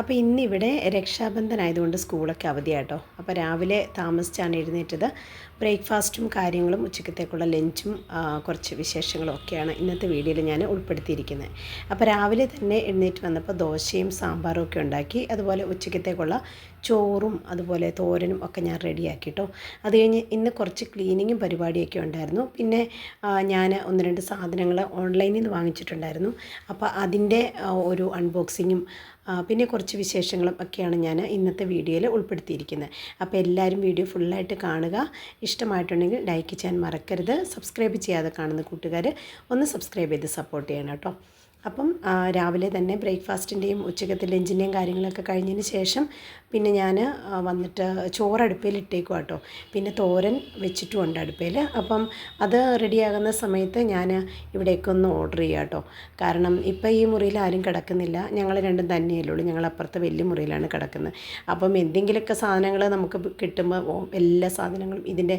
അപ്പോൾ ഇന്നിവിടെ രക്ഷാബന്ധൻ ആയതുകൊണ്ട് സ്കൂളൊക്കെ അവധിയാട്ടോ. അപ്പോൾ രാവിലെ താമസിച്ചാണ് എഴുന്നേറ്റത്. ബ്രേക്ക്ഫാസ്റ്റും കാര്യങ്ങളും ഉച്ചക്കത്തേക്കുള്ള ലഞ്ചും കുറച്ച് വിശേഷങ്ങളും ഒക്കെയാണ് ഇന്നത്തെ വീഡിയോയിൽ ഞാൻ ഉൾപ്പെടുത്തിയിരിക്കുന്നത്. അപ്പോൾ രാവിലെ തന്നെ എഴുന്നേറ്റ് വന്നപ്പോൾ ദോശയും സാമ്പാറും ഒക്കെ ഉണ്ടാക്കി അതുപോലെ ഉച്ചക്കത്തേക്കുള്ള ചോറും അതുപോലെ തോരനും ഒക്കെ ഞാൻ റെഡിയാക്കി കേട്ടോ അത് കഴിഞ്ഞ് ഇന്ന് കുറച്ച് ക്ലീനിങ്ങും പരിപാടിയൊക്കെ ഉണ്ടായിരുന്നു. പിന്നെ ഞാൻ ഒന്ന് രണ്ട് സാധനങ്ങൾ ഓൺലൈനിൽ നിന്ന് വാങ്ങിച്ചിട്ടുണ്ടായിരുന്നു. അപ്പോൾ അതിന്റെ ഒരു അൺബോക്സിങ്ങും പിന്നെ കുറച്ച് വിശേഷങ്ങളും ഒക്കെയാണ് ഞാൻ ഇന്നത്തെ വീഡിയോയിൽ ഉൾപ്പെടുത്തിയിരിക്കുന്നത്. അപ്പോൾ എല്ലാവരും വീഡിയോ ഫുള്ളായിട്ട് കാണുക. ഇഷ്ടമായിട്ടുണ്ടെങ്കിൽ ലൈക്ക് ചെയ്യാൻ മറക്കരുത്. സബ്സ്ക്രൈബ് ചെയ്യാതെ കാണുന്ന കൂട്ടുകാർ ഒന്ന് സബ്സ്ക്രൈബ് ചെയ്ത് സപ്പോർട്ട് ചെയ്യണം കേട്ടോ. അപ്പം രാവിലെ തന്നെ ബ്രേക്ക്ഫാസ്റ്റിന്റെയും ഉച്ചക്കത്തെ ലഞ്ചിന്റെയും കാര്യങ്ങളൊക്കെ കഴിഞ്ഞതിന് ശേഷം പിന്നെ ഞാൻ വന്നിട്ട് ചോറ് അടുപ്പയിൽ ഇട്ടേക്കും കേട്ടോ പിന്നെ തോരൻ വെച്ചിട്ടുമുണ്ട് അടുപ്പിൽ അപ്പം അത് റെഡിയാകുന്ന സമയത്ത് ഞാൻ ഇവിടേക്ക് ഒന്ന് ഓർഡർ ചെയ്യാം കേട്ടോ കാരണം ഇപ്പം ഈ മുറിയിൽ ആരും കിടക്കുന്നില്ല. ഞങ്ങൾ രണ്ടും തന്നെയല്ലേ ഉള്ളൂ. ഞങ്ങൾ അപ്പുറത്തെ വലിയ മുറിയിലാണ് കിടക്കുന്നത് അപ്പം എന്തെങ്കിലുമൊക്കെ സാധനങ്ങൾ നമുക്ക് കിട്ടുമ്പോൾ എല്ലാ സാധനങ്ങളും ഇതിന്റെ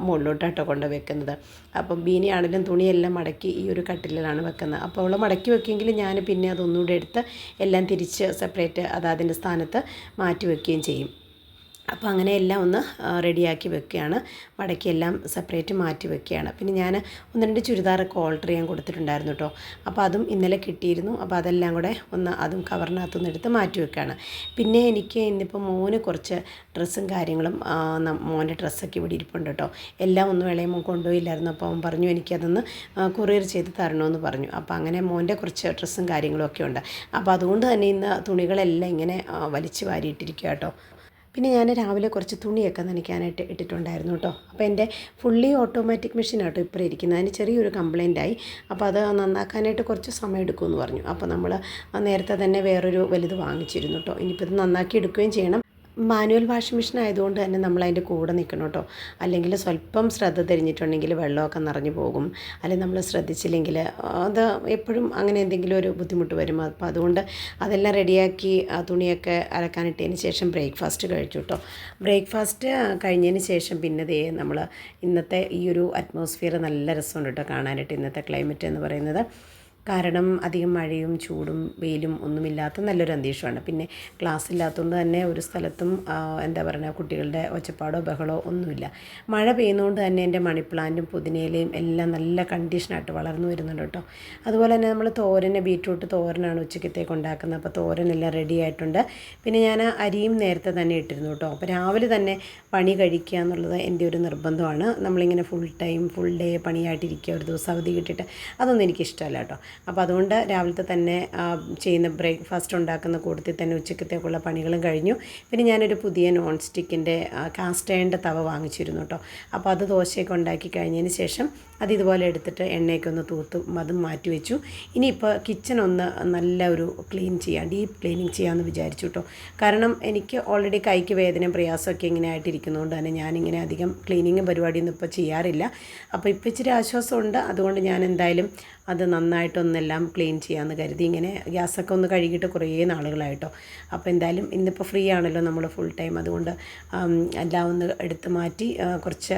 മുകളിലോട്ടാട്ടോ കൊണ്ട് വെക്കുന്നത് അപ്പം ബീനിയാണെങ്കിലും തുണിയെല്ലാം മടക്കി ഈ ഒരു കട്ടിലാണ് വെക്കുന്നത് അപ്പോൾ അവൾ മടക്കി വെക്കുമെങ്കിൽ ഞാൻ പിന്നെ അതൊന്നുകൂടെ എടുത്ത് എല്ലാം തിരിച്ച് സെപ്പറേറ്റ് അത് അതിന്റെ സ്ഥാനത്ത് മാറ്റി വെക്കുകയും ചെയ്യും. അപ്പോൾ അങ്ങനെ എല്ലാം ഒന്ന് റെഡിയാക്കി വെക്കുകയാണ്. മടക്കി സെപ്പറേറ്റ് മാറ്റി വെക്കുകയാണ്. പിന്നെ ഞാൻ ഒന്ന് രണ്ട് ചുരിദാറൊക്കെ ഓൾട്ടർ ചെയ്യാൻ കൊടുത്തിട്ടുണ്ടായിരുന്നു കേട്ടോ. അപ്പോൾ അതും ഇന്നലെ കിട്ടിയിരുന്നു. അപ്പോൾ അതെല്ലാം കൂടെ ഒന്ന് അതും കവറിനകത്തുനിന്ന് എടുത്ത് മാറ്റി വെക്കുകയാണ്. പിന്നെ എനിക്ക് ഇന്നിപ്പോൾ മോന് കുറച്ച് ഡ്രസ്സും കാര്യങ്ങളും മോന്റെ ഡ്രസ്സൊക്കെ ഇവിടെ ഇരിപ്പുണ്ട് കേട്ടോ. എല്ലാം ഒന്നും ഇളയമോ കൊണ്ടുപോയില്ലായിരുന്നു. അപ്പോൾ അവൻ പറഞ്ഞു എനിക്കതൊന്ന് കൊറിയർ ചെയ്ത് തരണമെന്ന് പറഞ്ഞു. അപ്പോൾ അങ്ങനെ മോന്റെ കുറച്ച് ഡ്രസ്സും കാര്യങ്ങളും ഒക്കെ ഉണ്ട്. അപ്പോൾ അതുകൊണ്ട് തന്നെ ഇന്ന് തുണികളെല്ലാം ഇങ്ങനെ വലിച്ചു വാരിയിട്ടിരിക്കുക കേട്ടോ. പിന്നെ ഞാൻ രാവിലെ കുറച്ച് തുണിയൊക്കെ നനയ്ക്കാനായിട്ട് ഇട്ടിട്ടുണ്ടായിരുന്നു കേട്ടോ. അപ്പോൾ എന്റെ ഫുള്ളി ഓട്ടോമാറ്റിക് മെഷീനാട്ടോ ഇപ്പോൾ ഇരിക്കുന്നത്. അതിന് ചെറിയൊരു കംപ്ലൈന്റ് ആയി. അപ്പോൾ അത് നന്നാക്കാനായിട്ട് കുറച്ച് സമയം എടുക്കുമെന്ന് പറഞ്ഞു. അപ്പോൾ നമ്മൾ നേരത്തെ തന്നെ വേറൊരു വലുത് വാങ്ങിച്ചിരുന്നു കേട്ടോ. ഇനിയിപ്പോൾ ഇത് നന്നാക്കി എടുക്കുകയും ചെയ്യണം. മാനുവൽ വാഷിംഗ് മെഷീൻ ആയതുകൊണ്ട് തന്നെ നമ്മൾ അതിന്റെ കൂടെ നിൽക്കണം കേട്ടോ. അല്ലെങ്കിൽ സ്വല്പം ശ്രദ്ധ തിരിഞ്ഞിട്ടുണ്ടെങ്കിൽ വെള്ളമൊക്കെ നിറഞ്ഞു പോകും. അല്ലെങ്കിൽ നമ്മൾ ശ്രദ്ധിച്ചില്ലെങ്കിൽ അത് എപ്പോഴും അങ്ങനെ എന്തെങ്കിലും ഒരു ബുദ്ധിമുട്ട് വരും. അപ്പോൾ അതുകൊണ്ട് അതെല്ലാം റെഡിയാക്കി ആ തുണിയൊക്കെ അലക്കാനിട്ടതിന് ശേഷം ബ്രേക്ക്ഫാസ്റ്റ് കഴിച്ചു കേട്ടോ. ബ്രേക്ക്ഫാസ്റ്റ് കഴിഞ്ഞതിന് ശേഷം പിന്നെ ദേ നമ്മൾ ഇന്നത്തെ ഈ ഒരു അറ്റ്മോസ്ഫിയർ നല്ല രസമുണ്ട് കേട്ടോ കാണാനായിട്ട്. ഇന്നത്തെ ക്ലൈമറ്റ് എന്ന് പറയുന്നത്. കാരണം അധികം മഴയും ചൂടും വെയിലും ഒന്നുമില്ലാത്ത നല്ലൊരു അന്തരീക്ഷമാണ്. പിന്നെ ക്ലാസ് ഇല്ലാത്തതുകൊണ്ട് തന്നെ ഒരു സ്ഥലത്തും എന്താ പറയുക കുട്ടികളുടെ ഒച്ചപ്പാടോ ബഹളോ ഒന്നുമില്ല. മഴ പെയ്യുന്നതുകൊണ്ട് തന്നെ എന്റെ മണിപ്ലാന്റും പുതിനയിലയും എല്ലാം നല്ല കണ്ടീഷനായിട്ട് വളർന്നു വരുന്നുണ്ട് കേട്ടോ. അതുപോലെ തന്നെ നമ്മൾ തോരന് ബീറ്റ്റൂട്ട് തോരനാണ് ഉച്ചക്കത്തേക്ക് ഉണ്ടാക്കുന്നത്. അപ്പോൾ തോരനെല്ലാം റെഡി ആയിട്ടുണ്ട്. പിന്നെ ഞാൻ അരിയും നേരത്തെ തന്നെ ഇട്ടിരുന്നു കേട്ടോ. അപ്പോൾ രാവിലെ തന്നെ പണി കഴിക്കുക എന്നുള്ളത് എന്റെ ഒരു നിർബന്ധമാണ്. നമ്മളിങ്ങനെ ഫുൾ ടൈം ഫുൾ ഡേ പണിയായിട്ടിരിക്കുക ഒരു ദിവസം അവധി കിട്ടിയിട്ട് അതൊന്നും എനിക്കിഷ്ടമല്ല കേട്ടോ. അപ്പോൾ അതുകൊണ്ട് രാവിലത്തെ തന്നെ ചെയ്യുന്ന ബ്രേക്ക്ഫാസ്റ്റ് ഉണ്ടാക്കുന്ന കൂട്ടത്തിൽ തന്നെ ഉച്ചക്കത്തേക്കുള്ള പണികളും കഴിഞ്ഞു. പിന്നെ ഞാനൊരു പുതിയ നോൺ സ്റ്റിക്കിന്റെ കാസ്റ്റ് അയണിന്റെ തവ വാങ്ങിച്ചിരുന്നു കേട്ടോ. അപ്പോൾ അത് ദോശയൊക്കെ ഉണ്ടാക്കി കഴിഞ്ഞതിന് ശേഷം അത് ഇതുപോലെ എടുത്തിട്ട് എണ്ണയൊക്കെ ഒന്ന് തൂത്ത് അതും മാറ്റി വെച്ചു. ഇനിയിപ്പോൾ കിച്ചൺ ഒന്ന് നല്ല ഒരു ക്ലീൻ ചെയ്യാം ഡീപ്പ് ക്ലീനിങ് ചെയ്യാമെന്ന് വിചാരിച്ചു കേട്ടോ. കാരണം എനിക്ക് ഓൾറെഡി കൈക്ക് വേദനയും പ്രയാസമൊക്കെ ഇങ്ങനെ ആയിട്ടിരിക്കുന്നതുകൊണ്ട് തന്നെ ഞാനിങ്ങനെ അധികം ക്ലീനിങ് പരിപാടിയൊന്നും ഇപ്പോൾ ചെയ്യാറില്ല. അപ്പോൾ ഇപ്പോൾ ഇച്ചിരി ആശ്വാസമുണ്ട്. അതുകൊണ്ട് ഞാൻ എന്തായാലും അത് നന്നായിട്ടൊന്നെല്ലാം ക്ലീൻ ചെയ്യാമെന്ന് കരുതി ഇങ്ങനെ ഗ്യാസൊക്കെ ഒന്ന് കഴുകിയിട്ട് കുറേ നാളുകളായിട്ടോ. അപ്പോൾ എന്തായാലും ഇന്നിപ്പോൾ ഫ്രീ ആണല്ലോ നമ്മൾ ഫുൾ ടൈം അതുകൊണ്ട് എല്ലാം ഒന്ന് എടുത്ത് മാറ്റി കുറച്ച്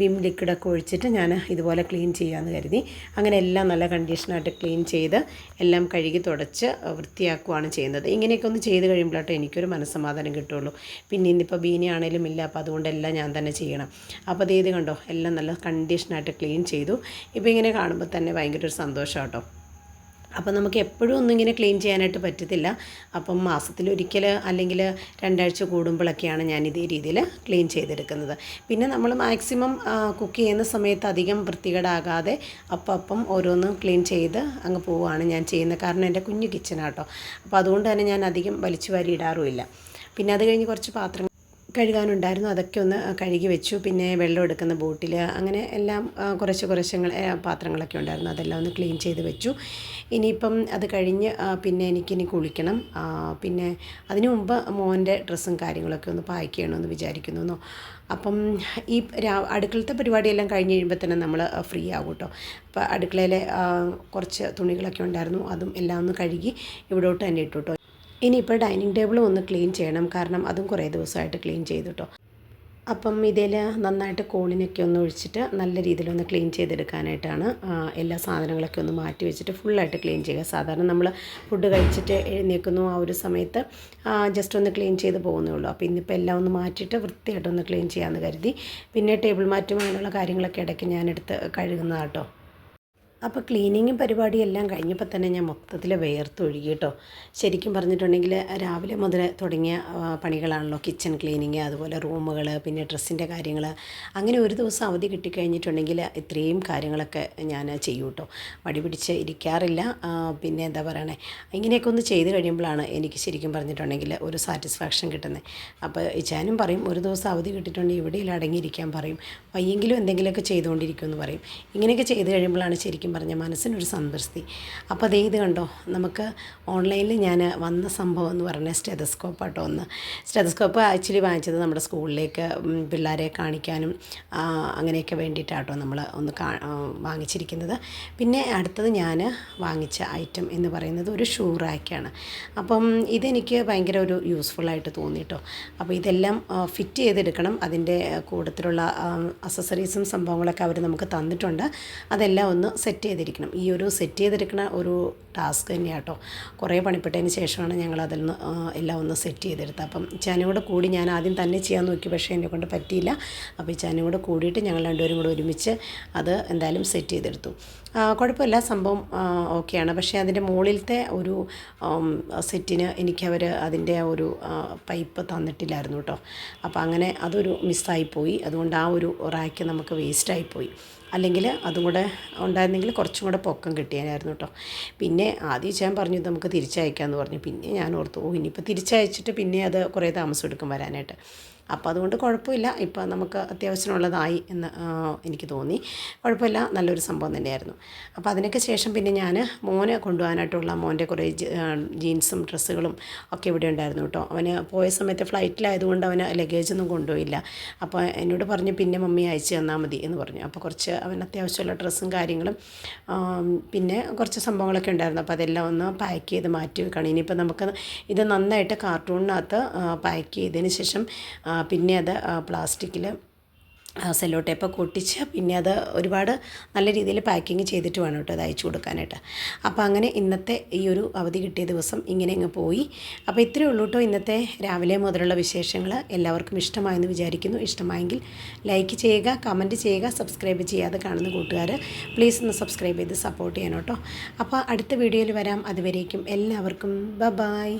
വിം ലിക്വിഡൊക്കെ ഒഴിച്ചിട്ട് ഞാൻ ഇതുപോലെ ക്ലീൻ ചെയ്യാമെന്ന് കരുതി. അങ്ങനെ എല്ലാം നല്ല കണ്ടീഷനായിട്ട് ക്ലീൻ ചെയ്ത് എല്ലാം കഴുകി തുടച്ച് വൃത്തിയാക്കുകയാണ് ചെയ്യുന്നത്. ഇങ്ങനെയൊക്കെ ഒന്ന് ചെയ്ത് കഴിയുമ്പോഴാട്ടോ എനിക്കൊരു മനസ്സമാധാനം കിട്ടുള്ളൂ. പിന്നെ ഇന്നിപ്പോൾ ബീനിയാണേലും ഇല്ല അപ്പോൾ അതുകൊണ്ടെല്ലാം ഞാൻ തന്നെ ചെയ്യണം. അപ്പോൾ അത് കണ്ടോ എല്ലാം നല്ല കണ്ടീഷനായിട്ട് ക്ലീൻ ചെയ്തു. ഇപ്പോൾ ഇങ്ങനെ കാണുമ്പോൾ തന്നെ ഭയങ്കര ഒരു സന്തോഷം. കേട്ടോ അപ്പം നമുക്ക് എപ്പോഴും ഒന്നും ഇങ്ങനെ ക്ലീൻ ചെയ്യാനായിട്ട് പറ്റത്തില്ല. അപ്പം മാസത്തിലൊരിക്കൽ അല്ലെങ്കിൽ രണ്ടാഴ്ച കൂടുമ്പോഴൊക്കെയാണ് ഞാൻ ഇതേ രീതിയിൽ ക്ലീൻ ചെയ്തെടുക്കുന്നത്. പിന്നെ നമ്മൾ മാക്സിമം കുക്ക് ചെയ്യുന്ന സമയത്ത് അധികം വൃത്തികേടാകാതെ അപ്പം അപ്പം ഓരോന്നും ക്ലീൻ ചെയ്ത് അങ്ങ് പോവുകയാണ് ഞാൻ ചെയ്യുന്നത്. കാരണം എന്റെ കുഞ്ഞു കിച്ചനാട്ടോ അപ്പോൾ അതുകൊണ്ട് തന്നെ ഞാൻ അധികം വലിച്ചു വാരി ഇടാറുമില്ല. പിന്നെ അത് കഴിഞ്ഞ് കുറച്ച് പാത്രങ്ങൾ കഴുകാനുണ്ടായിരുന്നു. അതൊക്കെ ഒന്ന് കഴുകി വെച്ചു. പിന്നെ വെള്ളം എടുക്കുന്ന ബോട്ടിൽ അങ്ങനെ എല്ലാം കുറച്ച് കുറച്ച് പാത്രങ്ങളൊക്കെ ഉണ്ടായിരുന്നു. അതെല്ലാം ഒന്ന് ക്ലീൻ ചെയ്ത് വെച്ചു. ഇനിയിപ്പം അത് കഴിഞ്ഞ് പിന്നെ എനിക്കിനി കുളിക്കണം. പിന്നെ അതിനു മുമ്പ് മോന്റെ ഡ്രസ്സും കാര്യങ്ങളൊക്കെ ഒന്ന് പായ്ക്ക് ചെയ്യണമെന്ന് വിചാരിക്കുന്നു അപ്പം ഈ രാ അടുക്കളത്തെ പരിപാടിയെല്ലാം കഴിഞ്ഞ് കഴിയുമ്പോൾ തന്നെ നമ്മൾ ഫ്രീ ആകും കേട്ടോ അപ്പോൾ അടുക്കളയിലെ കുറച്ച് തുണികളൊക്കെ ഉണ്ടായിരുന്നു. അതും എല്ലാം ഒന്ന് കഴുകി ഇവിടോട്ട് തന്നെ ഇട്ടു കേട്ടോ ഇനിയിപ്പോൾ ഡൈനിങ് ടേബിളും ഒന്ന് ക്ലീൻ ചെയ്യണം. കാരണം അതും കുറേ ദിവസമായിട്ട് ക്ലീൻ ചെയ്തു കേട്ടോ അപ്പം ഇതിൽ നന്നായിട്ട് കോളിനൊക്കെ ഒന്ന് ഒഴിച്ചിട്ട് നല്ല രീതിയിലൊന്ന് ക്ലീൻ ചെയ്തെടുക്കാനായിട്ടാണ് എല്ലാ സാധനങ്ങളൊക്കെ ഒന്ന് മാറ്റി വെച്ചിട്ട് ഫുള്ളായിട്ട് ക്ലീൻ ചെയ്യുക. സാധാരണ നമ്മൾ ഫുഡ് കഴിച്ചിട്ട് എഴുന്നേൽക്കുന്നു ആ ഒരു സമയത്ത് ജസ്റ്റ് ഒന്ന് ക്ലീൻ ചെയ്ത് പോകുന്നേ ഉള്ളൂ. അപ്പോൾ ഇന്നിപ്പോൾ എല്ലാം ഒന്ന് മാറ്റിയിട്ട് വൃത്തിയായിട്ടൊന്ന് ക്ലീൻ ചെയ്യാമെന്ന് കരുതി. പിന്നെ ടേബിൾ മാറ്റും അങ്ങനെയുള്ള കാര്യങ്ങളൊക്കെ ഇടയ്ക്ക് ഞാനെടുത്ത് കഴുകുന്നതാട്ടോ അപ്പോൾ ക്ലീനിങ്ങും പരിപാടിയും എല്ലാം കഴിഞ്ഞപ്പോൾ തന്നെ ഞാൻ മൊത്തത്തിൽ വേർത്തൊഴുകി കേട്ടോ. ശരിക്കും പറഞ്ഞിട്ടുണ്ടെങ്കിൽ രാവിലെ മുതൽ തുടങ്ങിയ പണികളാണല്ലോ. കിച്ചൺ ക്ലീനിങ് അതുപോലെ റൂമുകൾ പിന്നെ ഡ്രസ്സിന്റെ കാര്യങ്ങൾ അങ്ങനെ ഒരു ദിവസം അവധി കിട്ടിക്കഴിഞ്ഞിട്ടുണ്ടെങ്കിൽ ഇത്രയും കാര്യങ്ങളൊക്കെ ഞാൻ ചെയ്യും കേട്ടോ. വടി പിടിച്ച് ഇരിക്കാറില്ല. പിന്നെ എന്താ പറയണേ? ഇങ്ങനെയൊക്കെ ഒന്ന് ചെയ്ത് കഴിയുമ്പോഴാണ് എനിക്ക് ശരിക്കും പറഞ്ഞിട്ടുണ്ടെങ്കിൽ ഒരു സാറ്റിസ്ഫാക്ഷൻ കിട്ടുന്നത് അപ്പോൾ ഇച്ചാനും പറയും ഒരു ദിവസം അവധി കിട്ടിയിട്ടുണ്ടെങ്കിൽ ഇവിടെയിൽ അടങ്ങിയിരിക്കാൻ പറയും. വയ്യെങ്കിലും എന്തെങ്കിലുമൊക്കെ ചെയ്തുകൊണ്ടിരിക്കുമെന്ന് പറയും. ഇങ്ങനെയൊക്കെ ചെയ്ത് കഴിയുമ്പോഴാണ് ശരിക്കും പറഞ്ഞ മനസ്സിനൊരു സംതൃപ്തി അപ്പോൾ അതേ ഇത് കണ്ടോ നമുക്ക് ഓൺലൈനിൽ ഞാൻ വന്ന സംഭവം എന്ന് പറഞ്ഞാൽ സ്റ്റെതസ്കോപ്പ് ആട്ടോ ഒന്ന്. സ്റ്റെതസ്കോപ്പ് ആക്ച്വലി വാങ്ങിച്ചത് നമ്മുടെ സ്കൂളിലേക്ക് പിള്ളേരെ കാണിക്കാനും അങ്ങനെയൊക്കെ വേണ്ടിയിട്ടാട്ടോ നമ്മൾ ഒന്ന് വാങ്ങിച്ചിരിക്കുന്നത്. പിന്നെ അടുത്തത് ഞാൻ വാങ്ങിച്ച ഐറ്റം എന്ന് പറയുന്നത് ഒരു ഷൂ റാക്കാണ്. അപ്പം ഇതെനിക്ക് ഭയങ്കര ഒരു യൂസ്ഫുള്ളായിട്ട് തോന്നി കേട്ടോ അപ്പോൾ ഇതെല്ലാം ഫിറ്റ് ചെയ്തെടുക്കണം. അതിന്റെ കൂട്ടത്തിലുള്ള അസസറീസും സംഭവങ്ങളൊക്കെ അവർ നമുക്ക് തന്നിട്ടുണ്ട്. അതെല്ലാം ഒന്ന് സെറ്റ് ചെയ്തിരിക്കണം. ഈ ഒരു സെറ്റ് ചെയ്തിരിക്കുന്ന ഒരു ടാസ്ക് തന്നെയാണ് കേട്ടോ കുറേ പണിപ്പെട്ടതിന് ശേഷമാണ് ഞങ്ങൾ അതിൽ നിന്ന് എല്ലാം ഒന്ന് സെറ്റ് ചെയ്തെടുത്തത്. അപ്പം ചനയോട് കൂടി ഞാൻ ആദ്യം തന്നെ ചെയ്യാൻ നോക്കി പക്ഷേ എന്നെ കൊണ്ട് പറ്റിയില്ല. അപ്പോൾ ഈ ചനയോട് കൂടിയിട്ട് ഞങ്ങൾ രണ്ടുപേരും കൂടെ ഒരുമിച്ച് അത് എന്തായാലും സെറ്റ് ചെയ്തെടുത്തു. കുഴപ്പമില്ല. സംഭവം ഓക്കെയാണ്. പക്ഷേ അതിന്റെ മുകളിലത്തെ ഒരു സെറ്റിന് എനിക്കവർ അതിന്റെ ഒരു പൈപ്പ് തന്നിട്ടില്ലായിരുന്നു കേട്ടോ. അപ്പോൾ അങ്ങനെ അതൊരു മിസ്സായിപ്പോയി അതുകൊണ്ട് ആ ഒരു റാക്ക് നമുക്ക് വേസ്റ്റായിപ്പോയി അല്ലെങ്കിൽ അതും കൂടെ ഉണ്ടായിരുന്നെങ്കിൽ കുറച്ചും കൂടെ പൊക്കം കിട്ടിയാനായിരുന്നു കേട്ടോ. പിന്നെ ആദ്യം ഞാൻ പറഞ്ഞു നമുക്ക് തിരിച്ചയക്കാമെന്ന് പറഞ്ഞു. പിന്നെ ഞാൻ ഓർത്തു ഓ ഇനിയിപ്പോൾ തിരിച്ചയച്ചിട്ട് പിന്നെ അത് കുറേ താമസം എടുക്കും വരാനായിട്ട്. അപ്പോൾ അതുകൊണ്ട് കുഴപ്പമില്ല. ഇപ്പോൾ നമുക്ക് അത്യാവശ്യമുള്ളതായി എന്ന് എനിക്ക് തോന്നി. കുഴപ്പമില്ല. നല്ലൊരു സംഭവം തന്നെയായിരുന്നു. അപ്പോൾ അതിനൊക്കെ ശേഷം പിന്നെ ഞാൻ മോനെ കൊണ്ടുപോകാനായിട്ടുള്ള മോന്റെ കുറേ ജീൻസും ഡ്രസ്സുകളും ഒക്കെ ഇവിടെ ഉണ്ടായിരുന്നു കേട്ടോ. അവന് പോയ സമയത്ത് ഫ്ലൈറ്റിലായതുകൊണ്ട് അവന് ലഗേജൊന്നും കൊണ്ടുപോയില്ല. അപ്പോൾ എന്നോട് പറഞ്ഞു പിന്നെ മമ്മി അയച്ചു തന്നാൽ മതി എന്ന് പറഞ്ഞു. അപ്പോൾ കുറച്ച് അവൻ അത്യാവശ്യമുള്ള ഡ്രസ്സും കാര്യങ്ങളും പിന്നെ കുറച്ച് സംഭവങ്ങളൊക്കെ ഉണ്ടായിരുന്നു. അപ്പോൾ അതെല്ലാം ഒന്ന് പാക്ക് ചെയ്ത് മാറ്റി വെക്കണം. ഇനിയിപ്പോൾ നമുക്ക് ഇത് നന്നായിട്ട് കാർട്ടൂണിനകത്ത് പാക്ക് ചെയ്തതിന് ശേഷം പിന്നെ അത് പ്ലാസ്റ്റിക്കിൽ സെല്ലോ ടേപ്പൊക്കെ ഒട്ടിച്ച് പിന്നെ അത് ഒരുപാട് നല്ല രീതിയിൽ പാക്കിങ് ചെയ്തിട്ട് വേണം കേട്ടോ അത് അയച്ചു കൊടുക്കാനായിട്ട്. അപ്പോൾ അങ്ങനെ ഇന്നത്തെ ഈ ഒരു അവധി കിട്ടിയ ദിവസം ഇങ്ങനെ അങ്ങ് പോയി. അപ്പോൾ ഇത്രയേ ഉള്ളൂ കേട്ടോ ഇന്നത്തെ രാവിലെ മുതലുള്ള വിശേഷങ്ങൾ എല്ലാവർക്കും ഇഷ്ടമായെന്ന് വിചാരിക്കുന്നു. ഇഷ്ടമായെങ്കിൽ ലൈക്ക് ചെയ്യുക കമന്റ് ചെയ്യുക സബ്സ്ക്രൈബ് ചെയ്യാതെ കാണുന്ന കൂട്ടുകാർ പ്ലീസ് ഒന്ന് സബ്സ്ക്രൈബ് ചെയ്ത് സപ്പോർട്ട് ചെയ്യണം കേട്ടോ. അപ്പോൾ അടുത്ത വീഡിയോയിൽ വരാം. അതുവരേക്കും എല്ലാവർക്കും ബ ബായ്